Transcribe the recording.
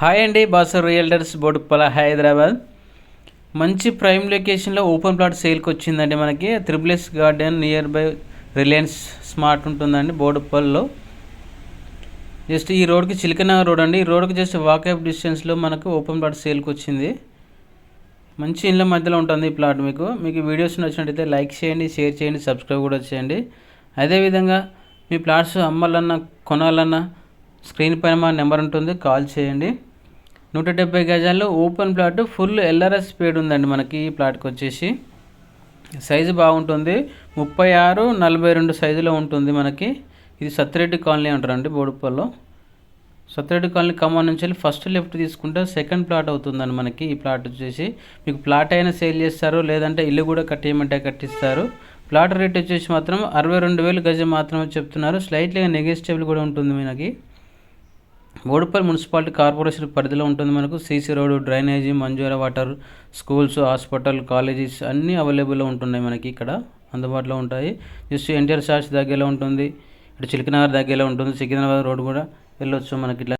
Hi అండి Basar realtors బోడుప్పల Hyderabad మంచి prime లొకేషన్లో ఓపెన్ ప్లాట్ సేల్కి వచ్చిందండి మనకి. Triple garden near by Reliance Smart ఉంటుందండి బోడుప్పల్లో జస్ట్ ఈ రోడ్కి చిలకనగర్ రోడ్ అండి. ఈ రోడ్కి జస్ట్ వాకప్ డిస్టెన్స్లో మనకు ఓపెన్ ప్లాట్ సేల్కి వచ్చింది మంచి ఇళ్ళ మధ్యలో ఉంటుంది ఈ ప్లాట్ మీకు. మీకు వీడియోస్ నచ్చినట్టయితే లైక్ చేయండి షేర్ చేయండి సబ్స్క్రైబ్ కూడా చేయండి. అదేవిధంగా మీ ప్లాట్స్ అమ్మాలన్నా కొనాలన్నా స్క్రీన్ పైన మా నెంబర్ ఉంటుంది. కాల్ చేయండి. నూట డెబ్బై గజాల్లో open plot full LRS speed ఉందండి మనకి ఈ ప్లాట్కి వచ్చేసి. సైజు బాగుంటుంది. ముప్పై ఆరు నలభై రెండు సైజులో ఉంటుంది మనకి. ఇది సత్యరెడ్డి కాలనీ అంటారండి బోడుపల్లో సత్యరెడ్డి కాలనీ ఖమ్మం నుంచి వెళ్ళి ఫస్ట్ లెఫ్ట్ తీసుకుంటే సెకండ్ ప్లాట్ అవుతుందండి మనకి ఈ ప్లాట్ వచ్చేసి. మీకు ప్లాట్ అయినా సేల్ చేస్తారు లేదంటే ఇల్లు కూడా కట్టేయమంటే కట్టిస్తారు. ప్లాట్ రేట్ వచ్చేసి మాత్రం అరవై రెండు వేలు గజం మాత్రమే చెప్తున్నారు. స్లైట్లీగా నెగెస్టేబుల్ కూడా ఉంటుంది మనకి. బోడుపల్లి మున్సిపాలిటీ కార్పొరేషన్ పరిధిలో ఉంటుంది మనకు. సీసీ రోడ్డు డ్రైనేజీ మంజూర వాటర్ స్కూల్స్ హాస్పిటల్ కాలేజెస్ అన్నీ అవైలబుల్లో ఉంటున్నాయి మనకి ఇక్కడ. అందుబాటులో ఉంటాయి. జస్ట్ ఎన్టీఆర్ చార్జ్ దగ్గరలో ఉంటుంది. ఇటు చిలకనగర్ దగ్గరలో ఉంటుంది. సికింద్రాబాద్ రోడ్ కూడా వెళ్ళొచ్చు మనకి ఇట్లా.